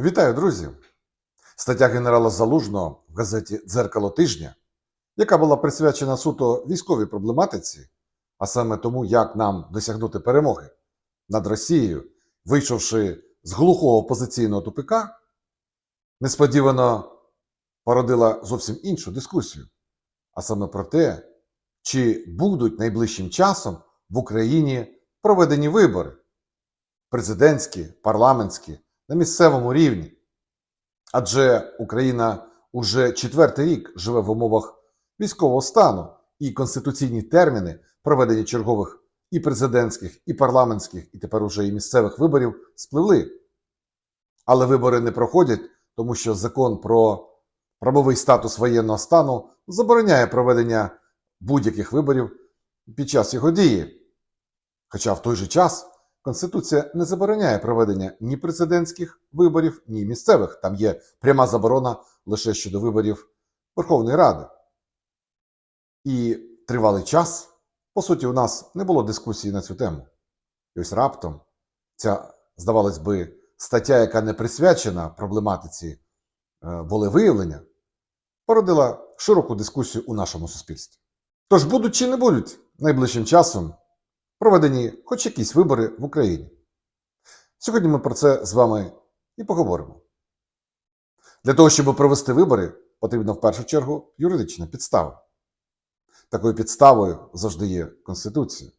Вітаю, друзі! Стаття генерала Залужного в газеті Дзеркало тижня, яка була присвячена суто військовій проблематиці, а саме тому, як нам досягнути перемоги над Росією, вийшовши з глухого опозиційного тупика, несподівано породила зовсім іншу дискусію, а саме про те, чи будуть найближчим часом в Україні проведені вибори президентські, парламентські на місцевому рівні. Адже Україна уже четвертий рік живе в умовах військового стану і конституційні терміни проведення чергових і президентських, і парламентських, і тепер уже і місцевих виборів спливли. Але вибори не проходять, тому що закон про правовий статус воєнного стану забороняє проведення будь-яких виборів під час його дії. Хоча в той же час Конституція не забороняє проведення ні президентських виборів, ні місцевих. Там є пряма заборона лише щодо виборів Верховної Ради. І тривалий час, по суті, у нас не було дискусії на цю тему. І ось раптом ця, здавалось би, стаття, яка не присвячена проблематиці е, волевиявлення, породила широку дискусію у нашому суспільстві. Тож будуть чи не будуть найближчим часом проведені хоч якісь вибори в Україні. Сьогодні ми про це з вами і поговоримо. Для того, щоб провести вибори, потрібна в першу чергу юридична підстава. Такою підставою завжди є Конституція,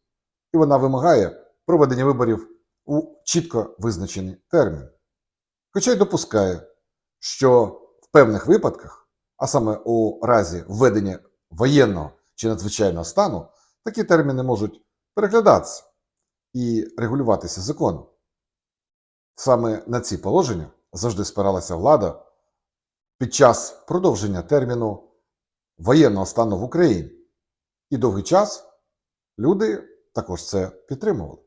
і вона вимагає проведення виборів у чітко визначений термін. Хоча й допускає, що в певних випадках, а саме у разі введення воєнного чи надзвичайного стану, такі терміни можуть переглядатися і регулюватися законом. Саме на ці положення завжди спиралася влада під час продовження терміну воєнного стану в Україні. І довгий час люди також це підтримували.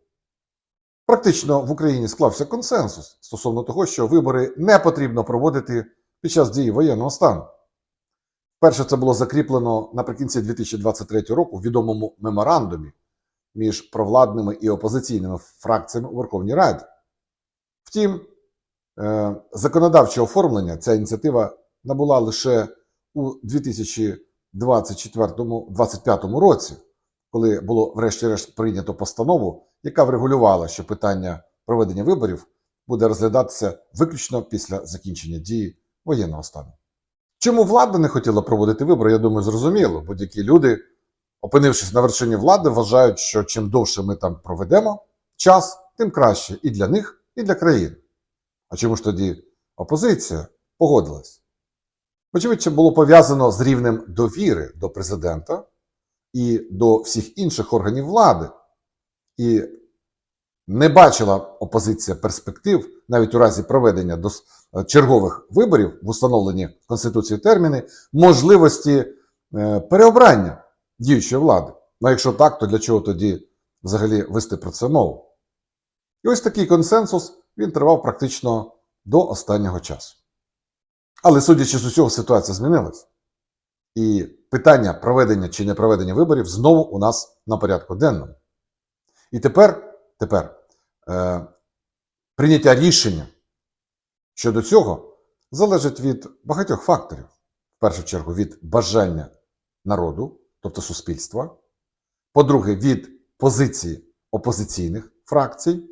Практично в Україні склався консенсус стосовно того, що вибори не потрібно проводити під час дії воєнного стану. Перше це було закріплено наприкінці 2023 року в відомому меморандумі між провладними і опозиційними фракціями у Верховній Раді. Втім, е, законодавче оформлення ця ініціатива набула лише у 2024-2025 році, коли було врешті-решт прийнято постанову, яка врегулювала, що питання проведення виборів буде розглядатися виключно після закінчення дії воєнного стану. Чому влада не хотіла проводити вибори, я думаю, зрозуміло. Будь-які люди опинившись на вершині влади, вважають, що чим довше ми там проведемо час, тим краще і для них, і для країни. А чому ж тоді опозиція погодилась? Очевидь, це було пов'язано з рівнем довіри до президента і до всіх інших органів влади. І не бачила опозиція перспектив навіть у разі проведення дос- чергових виборів в установлені Конституцією терміни можливості е, переобрання діючої влади. Ну, якщо так, то для чого тоді взагалі вести про це мову? І ось такий консенсус він тривав практично до останнього часу. Але судячи з усього, ситуація змінилась. І питання проведення чи не проведення виборів знову у нас на порядку денному. І тепер, тепер е, прийняття рішення щодо цього залежить від багатьох факторів. В першу чергу від бажання народу, тобто суспільства. По-друге, від позиції опозиційних фракцій.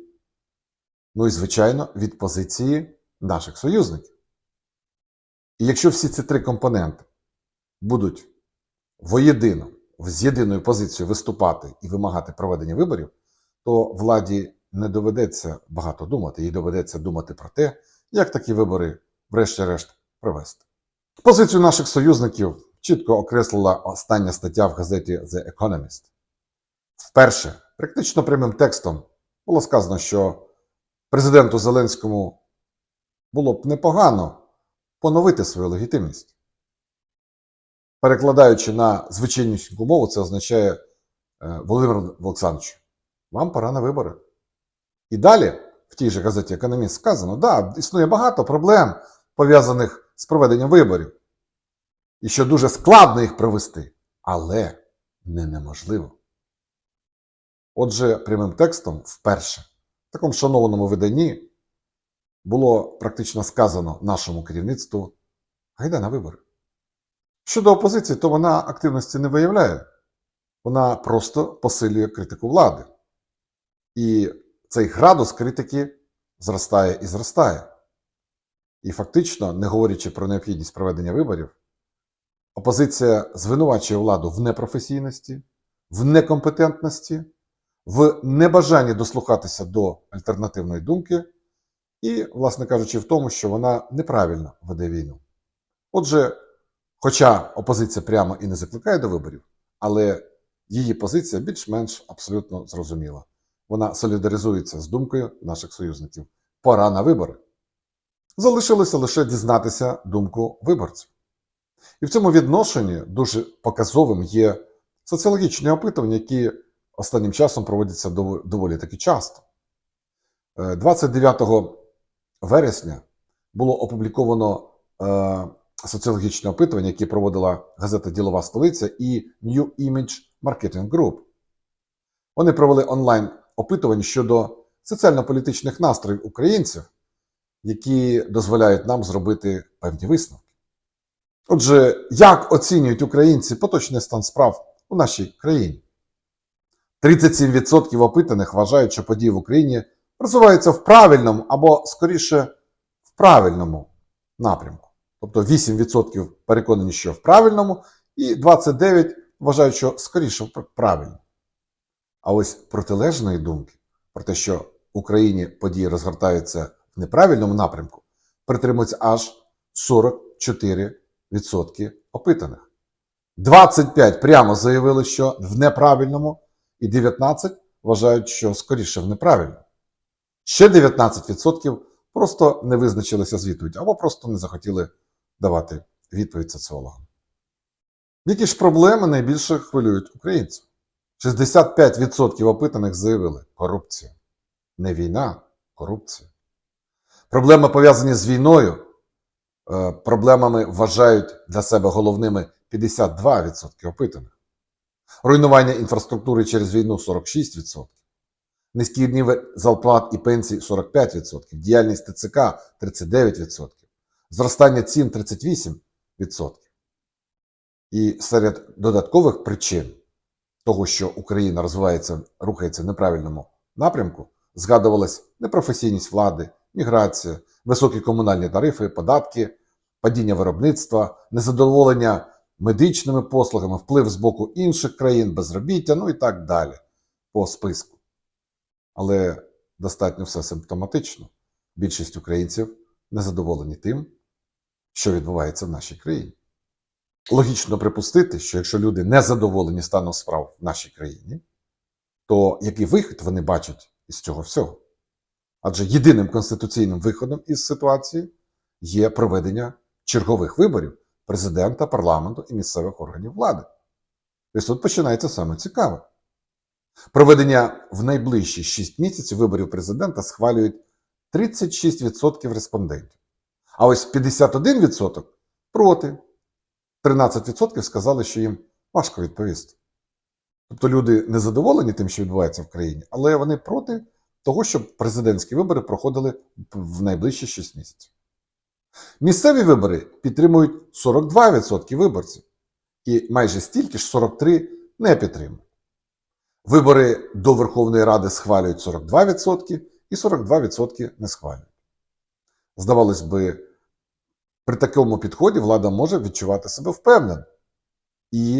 Ну і, звичайно, від позиції наших союзників. І якщо всі ці три компоненти будуть воєдино, з єдиною позицією виступати і вимагати проведення виборів, то владі не доведеться багато думати, їй доведеться думати про те, як такі вибори, врешті-решт, провести. Позицію наших союзників чітко окреслила остання стаття в газеті The Economist. Вперше, практично прямим текстом, було сказано, що президенту Зеленському було б непогано поновити свою легітимність. Перекладаючи на звичайнісіньку мову, це означає е, Володимир Олександрович, вам пора на вибори. І далі в тій же газеті Економіст сказано, да, існує багато проблем, пов'язаних з проведенням виборів і що дуже складно їх провести, але не неможливо. Отже, прямим текстом вперше в такому шанованому виданні було практично сказано нашому керівництву гайда на вибори. Щодо опозиції, то вона активності не виявляє, вона просто посилює критику влади. І цей градус критики зростає і зростає. І фактично, не говорячи про необхідність проведення виборів, опозиція звинувачує владу в непрофесійності, в некомпетентності, в небажанні дослухатися до альтернативної думки і, власне кажучи, в тому, що вона неправильно веде війну. Отже, хоча опозиція прямо і не закликає до виборів, але її позиція більш-менш абсолютно зрозуміла. Вона солідаризується з думкою наших союзників. Пора на вибори. Залишилося лише дізнатися думку виборців. І в цьому відношенні дуже показовим є соціологічні опитування, які останнім часом проводяться доволі таки часто. Е, 29 вересня було опубліковано е, соціологічне опитування, яке проводила газета Ділова столиця і New Image Marketing Group. Вони провели онлайн опитування щодо соціально-політичних настроїв українців, які дозволяють нам зробити певні висновки. Отже, як оцінюють українці поточний стан справ у нашій країні? 37% опитаних вважають, що події в Україні розвиваються в правильному або скоріше в правильному напрямку. Тобто 8% переконані, що в правильному, і 29% вважають, що скоріше в правильному. А ось протилежної думки про те, що в Україні події розгортаються в неправильному напрямку, притримується аж 44% опитаних. 25 прямо заявили, що в неправильному, і 19 вважають, що скоріше в неправильному. Ще 19% просто не визначилися з відповіддю або просто не захотіли давати відповідь соціологам. Які ж проблеми найбільше хвилюють українців? 65% опитаних заявили корупція. Не війна, корупція. Проблеми пов'язані з війною. Е, Проблемами вважають для себе головними 52% опитаних. Руйнування інфраструктури через війну 46%. Низький рівень зарплат і пенсій 45%. Діяльність ТЦК 39%. Зростання цін 38%. І серед додаткових причин того, що Україна розвивається, рухається в неправильному напрямку, згадувалась непрофесійність влади, міграція, високі комунальні тарифи, податки, падіння виробництва, незадоволення медичними послугами, вплив з боку інших країн, безробіття, ну і так далі по списку. Але достатньо все симптоматично. Більшість українців незадоволені тим, що відбувається в нашій країні. Логічно припустити, що якщо люди не задоволені станом справ в нашій країні, то який вихід вони бачать із цього всього? Адже єдиним конституційним виходом із ситуації є проведення чергових виборів президента, парламенту і місцевих органів влади. Тобто тут починається саме цікаве. Проведення в найближчі 6 місяців виборів президента схвалюють 36% респондентів. А ось 51% проти. 13% сказали, що їм важко відповісти. Тобто люди не задоволені тим, що відбувається в країні, але вони проти того, щоб президентські вибори проходили в найближчі 6 місяців. Місцеві вибори підтримують 42% виборців, і майже стільки ж 43% не підтримують. Вибори до Верховної Ради схвалюють 42% і 42% не схвалюють. Здавалось би, при такому підході влада може відчувати себе впевнено і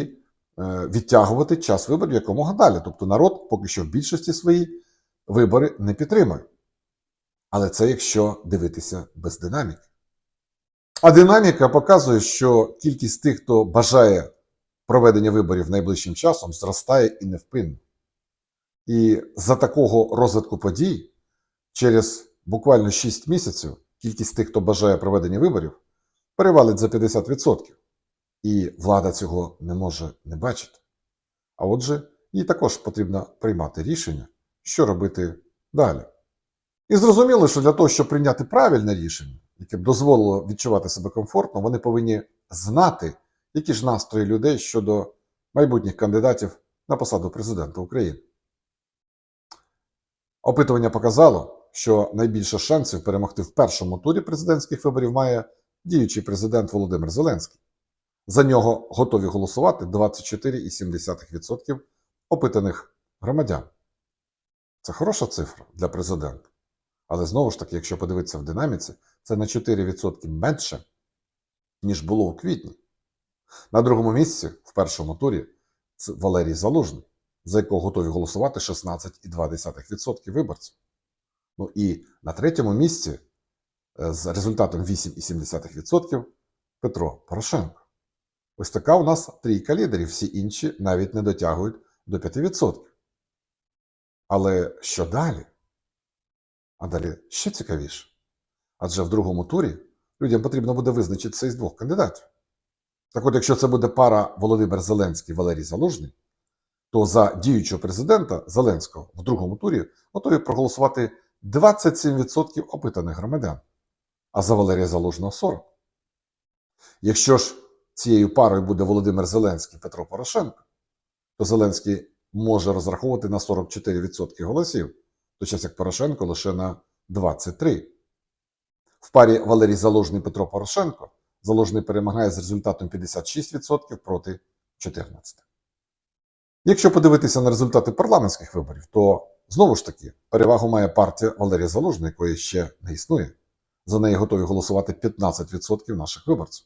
е, відтягувати час виборів якомога далі. Тобто народ поки що в більшості своїй вибори не підтримує. Але це якщо дивитися без динаміки. А динаміка показує, що кількість тих, хто бажає проведення виборів найближчим часом, зростає і невпинно. І за такого розвитку подій, через буквально 6 місяців, кількість тих, хто бажає проведення виборів, перевалить за 50%. І влада цього не може не бачити. А отже, їй також потрібно приймати рішення, що робити далі. І зрозуміло, що для того, щоб прийняти правильне рішення, яке б дозволило відчувати себе комфортно, вони повинні знати, які ж настрої людей щодо майбутніх кандидатів на посаду президента України. Опитування показало, що найбільше шансів перемогти в першому турі президентських виборів має діючий президент Володимир Зеленський. За нього готові голосувати 24,7% опитаних громадян. Це хороша цифра для президента. Але знову ж таки, якщо подивитися в динаміці, це на 4% менше, ніж було у квітні. На другому місці, в першому турі, це Валерій Залужний, за якого готові голосувати 16,2% виборців. Ну і на третьому місці е, з результатом 8,7% Петро Порошенко. Ось така у нас трійка лідерів, всі інші навіть не дотягують до 5%. Але що далі? А далі ще цікавіше. Адже в другому турі людям потрібно буде визначитися із двох кандидатів. Так от, якщо це буде пара Володимир Зеленський Валерій Залужний, то за діючого президента Зеленського в другому турі готові проголосувати 27% опитаних громадян, а за Валерія Залужного 40%. Якщо ж цією парою буде Володимир Зеленський Петро Порошенко, то Зеленський може розраховувати на 44% голосів, то час як Порошенко лише на 23%. В парі Валерій Залужний Петро Порошенко Залужний перемагає з результатом 56% проти 14%. Якщо подивитися на результати парламентських виборів, то знову ж таки перевагу має партія Валерія Залужний, якої ще не існує. За неї готові голосувати 15% наших виборців.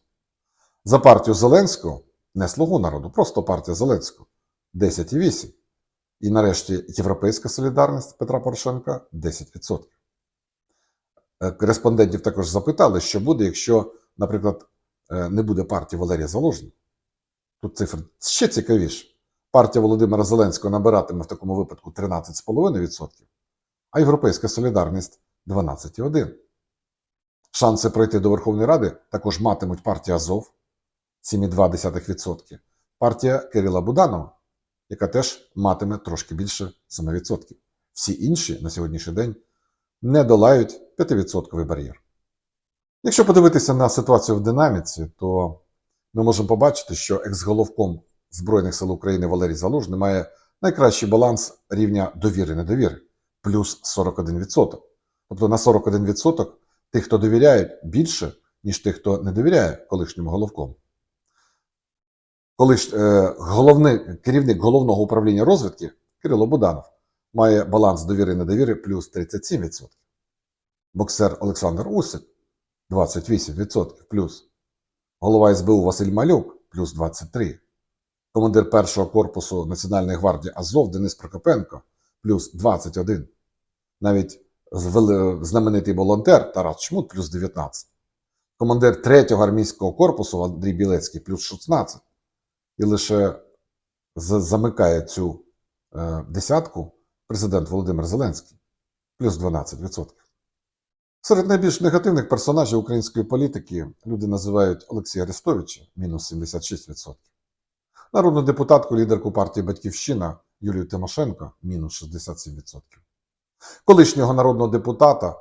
За партію Зеленського, не слугу народу, просто партія Зеленського 10,8%. І нарешті Європейська солідарність Петра Порошенка 10%. Е, Кореспондентів також запитали, що буде, якщо, наприклад, е, не буде партії Валерія Залужного. Тут цифри ще цікавіше. Партія Володимира Зеленського набиратиме в такому випадку 13,5%, а Європейська солідарність 12,1%. Шанси пройти до Верховної Ради також матимуть партія Азов 7,2%, партія Кирила Буданова, яка теж матиме трошки більше 7%. Всі інші на сьогоднішній день не долають 5% бар'єр. Якщо подивитися на ситуацію в динаміці, то ми можемо побачити, що екс-головком Збройних сил України Валерій Залужний має найкращий баланс рівня довіри-недовіри плюс 41%. Тобто на 41% тих, хто довіряє, більше, ніж тих, хто не довіряє колишньому головкому. Коли ж е, головний керівник головного управління розвідки Кирило Буданов має баланс довіри-недовіри плюс 37%. Боксер Олександр Усик 28% плюс. Голова СБУ Василь Малюк плюс 23%. Командир першого корпусу Національної гвардії Азов Денис Прокопенко плюс 21. Навіть знаменитий волонтер Тарас Чмут плюс 19. Командир третього армійського корпусу Андрій Білецький плюс 16. І лише замикає цю е, десятку президент Володимир Зеленський плюс 12%. Серед найбільш негативних персонажів української політики люди називають Олексія Арестовича мінус 76%. Народну депутатку, лідерку партії Батьківщина Юлію Тимошенко мінус 67%. Колишнього народного депутата,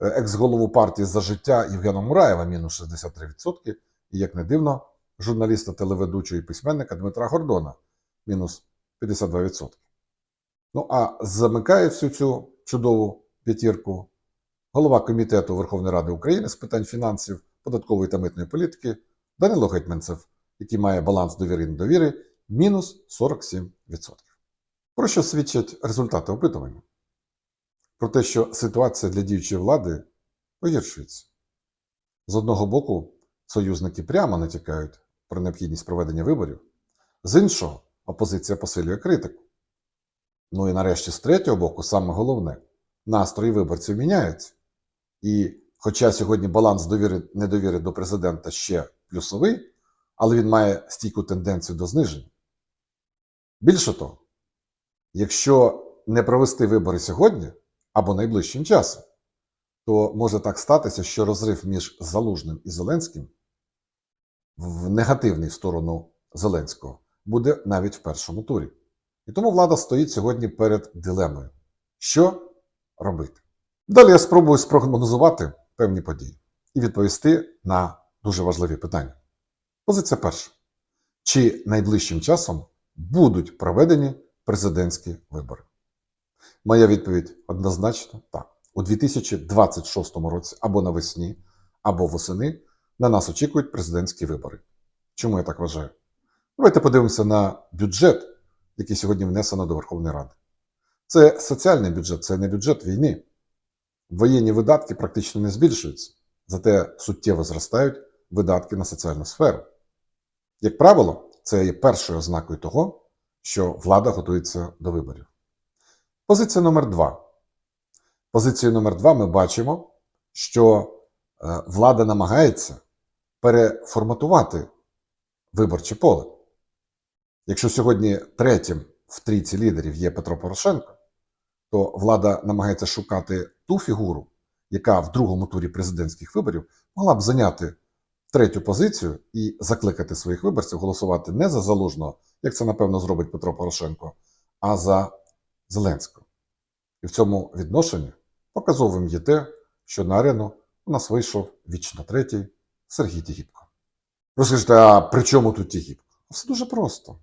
е, екс-голову партії за життя Євгена Мураєва мінус 63%. І, як не дивно, журналіста, телеведучого і письменника Дмитра Гордона мінус 52%. Ну а замикає всю цю чудову п'ятірку голова Комітету Верховної Ради України з питань фінансів, податкової та митної політики Данило Гетьманцев, який має баланс довіри недовіри мінус 47%. Про що свідчать результати опитування? Про те, що ситуація для діючої влади погіршується. З одного боку, союзники прямо натякають про необхідність проведення виборів, з іншого, опозиція посилює критику. Ну і нарешті, з третього боку, саме головне, настрої виборців міняються. І хоча сьогодні баланс довіри недовіри до президента ще плюсовий, але він має стійку тенденцію до зниження. Більше того, якщо не провести вибори сьогодні або найближчим часом, то може так статися, що розрив між Залужним і Зеленським в негативний сторону Зеленського буде навіть в першому турі. І тому влада стоїть сьогодні перед дилемою: що робити? Далі я спробую спрогнозувати певні події і відповісти на дуже важливі питання. Позиція перша: чи найближчим часом будуть проведені президентські вибори? Моя відповідь однозначно так. у 2026 році або навесні, або восени на нас очікують президентські вибори. Чому я так вважаю? Давайте подивимося на бюджет, який сьогодні внесено до Верховної Ради. Це соціальний бюджет, це не бюджет війни. Воєнні видатки практично не збільшуються, зате суттєво зростають видатки на соціальну сферу. Як правило, це є першою ознакою того, що влада готується до виборів. Позиція номер два. Позицією номер два ми бачимо, що е, влада намагається переформатувати виборче поле. Якщо сьогодні третім в трійці лідерів є Петро Порошенко, то влада намагається шукати ту фігуру, яка в другому турі президентських виборів могла б зайняти третю позицію і закликати своїх виборців голосувати не за залужного, як це напевно зробить Петро Порошенко, а за Зеленського. І в цьому відношенні показовим є те, що на арену у нас вийшов вічно третій Сергій Тігіпко. Ви скажете, а при чому тут Тігіпко? Все дуже просто.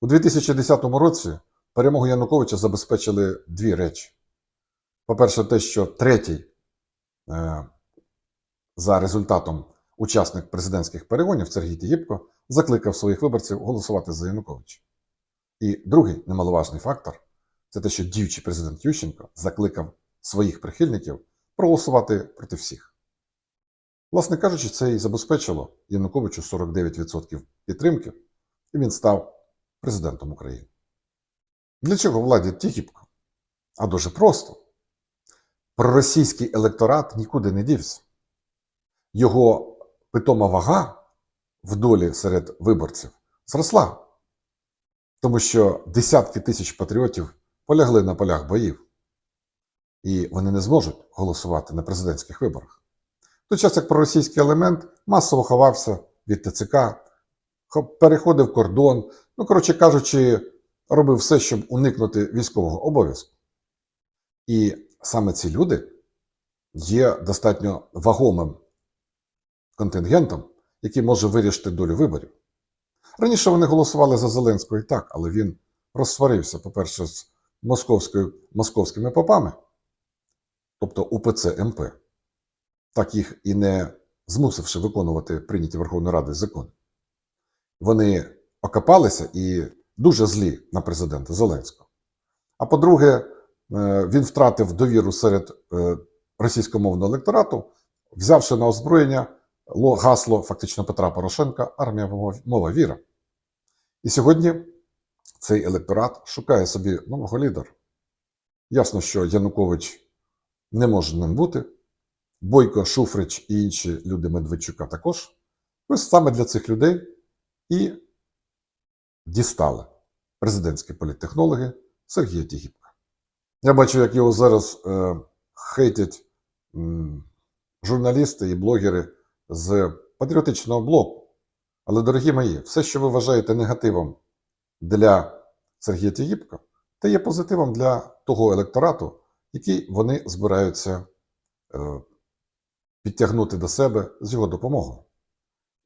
У 2010 році перемогу Януковича забезпечили дві речі. По-перше, те, що третій е, за результатом учасник президентських перегонів Сергій Тігіпко закликав своїх виборців голосувати за Януковича. І другий немаловажний фактор це те, що діючий президент Ющенко закликав своїх прихильників проголосувати проти всіх. Власне кажучи, це і забезпечило Януковичу 49% підтримки, і він став президентом України. Для чого владі Тігіпко? А дуже просто. Проросійський електорат нікуди не дівся. Його питома вага в долі серед виборців зросла, тому що десятки тисяч патріотів полягли на полях боїв, і вони не зможуть голосувати на президентських виборах. Той час як проросійський елемент масово ховався від ТЦК, переходив кордон, ну, коротше кажучи, робив все, щоб уникнути військового обов'язку. І саме ці люди є достатньо вагомим контингентом, який може вирішити долю виборів. Раніше вони голосували за Зеленського і так, але він розсварився, по-перше, з московською, московськими попами, тобто УПЦ МП, так їх і не змусивши виконувати прийняті Верховною Радою закони. Вони окопалися і дуже злі на президента Зеленського. А по-друге, е, він втратив довіру серед е, російськомовного електорату, взявши на озброєння гасло фактично Петра Порошенка Армія мова віра. І сьогодні цей електорат шукає собі нового лідера. Ясно, що Янукович не може ним бути. Бойко, Шуфрич і інші люди Медведчука також. Ось саме для цих людей і дістали президентські політтехнологи Сергія Тігіпка. Я бачу, як його зараз е, хейтять м, журналісти і блогери з патріотичного блоку. Але, дорогі мої, все, що ви вважаєте негативом для Сергія Тігіпка, те є позитивом для того електорату, який вони збираються е, підтягнути до себе з його допомогою.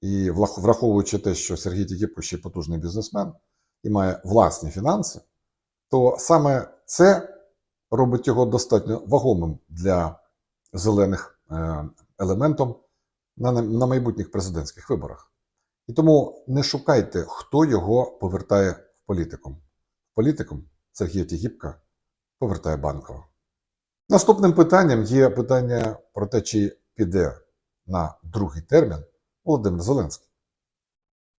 І враховуючи те, що Сергій Тігіпко ще потужний бізнесмен і має власні фінанси, то саме це робить його достатньо вагомим для зелених е, елементом на, майбутніх президентських виборах. І тому не шукайте, хто його повертає в політикум. Політикум Сергія Тігіпка повертає банково. Наступним питанням є питання про те, чи піде на другий термін Володимир Зеленський.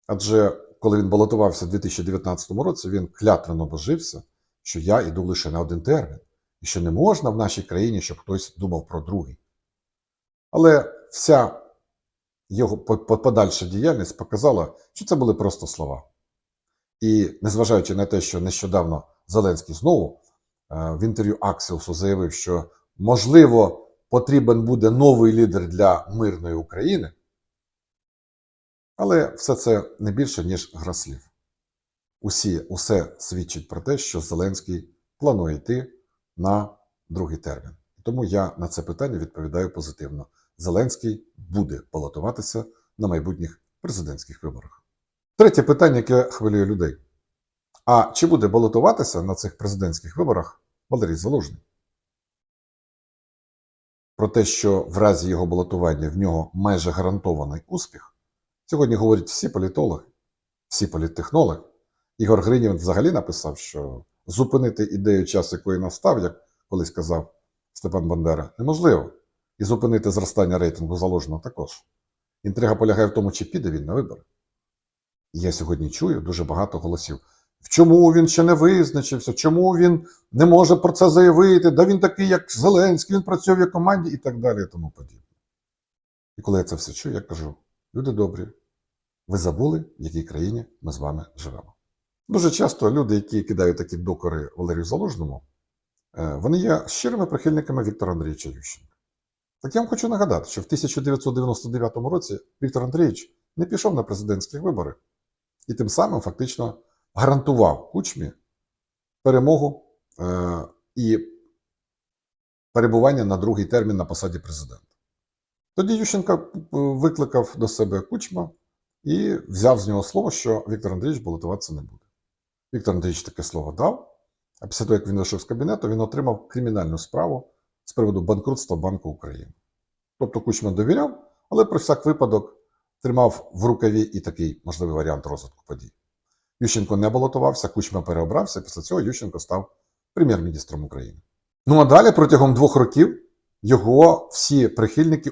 Адже коли він балотувався в 2019 році, він клятвенно божився, що я йду лише на один термін, і що не можна в нашій країні, щоб хтось думав про другий. Але вся його подальша діяльність показала, що це були просто слова. І незважаючи на те, що нещодавно Зеленський знову е, в інтерв'ю Аксіусу заявив, що можливо потрібен буде новий лідер для мирної України, але все це не більше, ніж гра слів. Усі, Усе свідчить про те, що Зеленський планує йти на другий термін. Тому я на це питання відповідаю позитивно. Зеленський буде балотуватися на майбутніх президентських виборах. Третє питання, яке хвилює людей. А чи буде балотуватися на цих президентських виборах Валерій Залужний? Про те, що в разі його балотування в нього майже гарантований успіх, сьогодні говорять всі політологи, всі політтехнологи. Ігор Гринів взагалі написав, що зупинити ідею час, якої настав, як колись казав Степан Бандера, неможливо. І зупинити зростання рейтингу залужного також. Інтрига полягає в тому, чи піде він на вибори. Я сьогодні чую дуже багато голосів. Чому він ще не визначився, чому він не може про це заявити, да він такий, як Зеленський, він працює в команді і так далі, і тому подібне. І коли я це все чую, я кажу: люди добрі, ви забули, в якій країні ми з вами живемо. Дуже часто люди, які кидають такі докори Валерію Залужному, е, вони є щирими прихильниками Віктора Андрійовича Ющенка. Так я вам хочу нагадати, що в 1999 році Віктор Андрійович не пішов на президентські вибори і тим самим фактично гарантував кучмі перемогу е, і перебування на другий термін на посаді президента. Тоді Ющенко е, викликав до себе кучма і взяв з нього слово, що Віктор Андрійович балотуватися не буде. Віктор Андрійович таке слово дав, а після того, як він вийшов з кабінету, він отримав кримінальну справу з приводу банкрутства Банку України. Тобто Кучма довіряв, але про всяк випадок тримав в рукаві і такий можливий варіант розвитку подій. Ющенко не балотувався, Кучма переобрався, після цього Ющенко став прем'єр-міністром України. Ну а далі протягом двох років його всі прихильники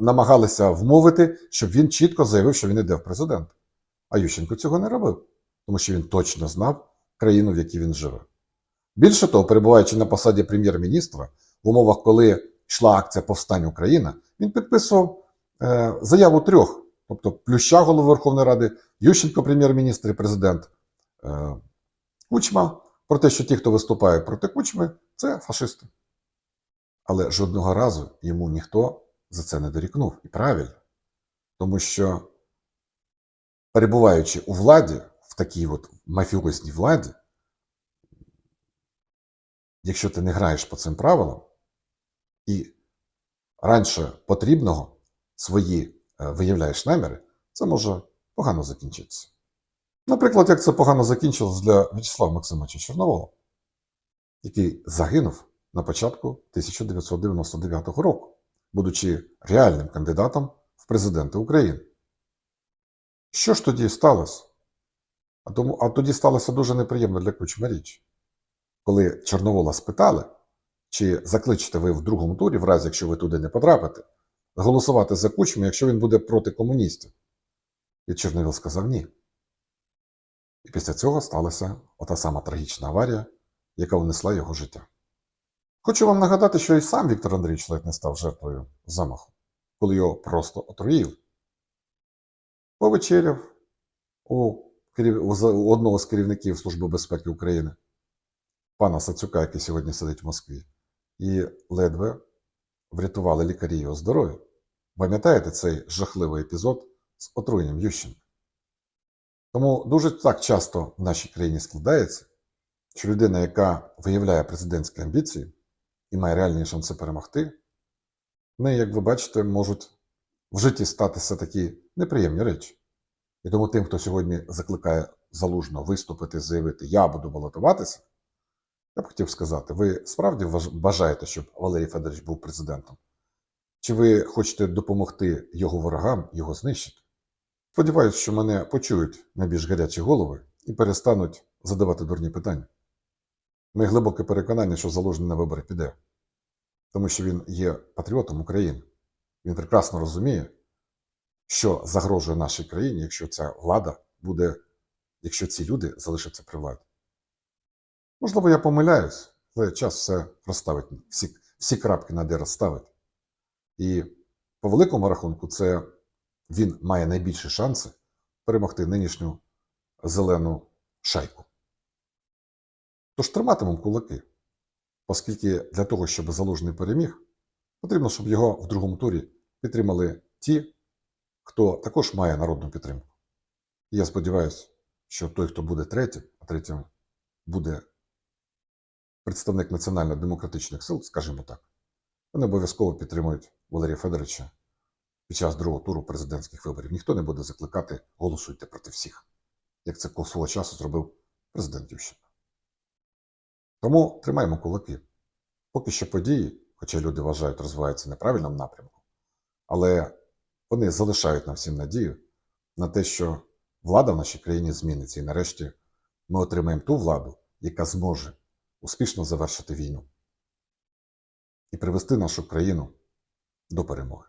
намагалися вмовити, щоб він чітко заявив, що він іде в президент. А Ющенко цього не робив, тому що він точно знав країну, в якій він живе. Більше того, перебуваючи на посаді прем'єр-міністра, в умовах, коли йшла акція Повстань Україна, він підписував е, заяву трьох, тобто Плюща, голови Верховної Ради, Ющенко, прем'єр-міністр і президент е, Кучма, про те, що ті, хто виступає проти Кучми, це фашисти. Але жодного разу йому ніхто за це не дорікнув. І правильно. Тому що, перебуваючи у владі, в такій от мафіозній владі, якщо ти не граєш по цим правилам, і раніше потрібного свої виявляєш наміри, це може погано закінчитися. Наприклад, як це погано закінчилось для В'ячеслава Максимовича Чорновола, який загинув на початку 1999 року, будучи реальним кандидатом в президенти України. Що ж тоді сталося? А, тому, а тоді сталося дуже неприємно для Кучма річ. Коли Чорновола спитали, чи закличете ви в другому турі, в разі якщо ви туди не потрапите, голосувати за Кучму, якщо він буде проти комуністів. І Чорновіл сказав ні. І після цього сталася ота сама трагічна аварія, яка унесла його життя. Хочу вам нагадати, що і сам Віктор Андрійович ледь не став жертвою замаху, коли його просто отруїли. Повечеряв у одного з керівників Служби безпеки України, пана Сацюка, який сьогодні сидить в Москві, і ледве врятували лікарі його здоров'я. Пам'ятаєте цей жахливий епізод з отруєнням Ющенка? Тому дуже так часто в нашій країні складається, що людина, яка виявляє президентські амбіції і має реальні шанси перемогти, в неї, як ви бачите, можуть в житті статися такі неприємні речі. І тому тим, хто сьогодні закликає залужно виступити, заявити Я буду балотуватися, я б хотів сказати, ви справді бажаєте, щоб Валерій Федорович був президентом? Чи ви хочете допомогти його ворогам його знищити? Сподіваюсь, що мене почують найбільш гарячі голови і перестануть задавати дурні питання. Моє глибоке переконання, що залужний на вибори піде, тому що він є патріотом України. Він прекрасно розуміє, що загрожує нашій країні, якщо ця влада буде, якщо ці люди залишаться при владі. Можливо, я помиляюсь, але час все розставить, всі, всі крапки на де розставить. І по великому рахунку, це він має найбільші шанси перемогти нинішню зелену шайку. Тож триматимемо кулаки, оскільки для того, щоб залужний переміг, потрібно, щоб його в другому турі підтримали ті, хто також має народну підтримку. І я сподіваюся, що той, хто буде третім, а третім буде представник національно-демократичних сил, скажімо так, вони обов'язково підтримують Валерія Федоровича під час другого туру президентських виборів. Ніхто не буде закликати голосуйте проти всіх, як це свого часу зробив президент Ющенко. Тому тримаємо кулаки. Поки що події, хоча люди вважають, розвиваються в неправильному напрямку, але вони залишають нам всім надію на те, що влада в нашій країні зміниться, і нарешті ми отримаємо ту владу, яка зможе успішно завершити війну і привести нашу країну до перемоги.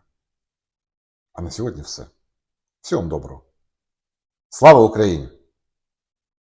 А на сьогодні все. Всього вам доброго. Слава Україні!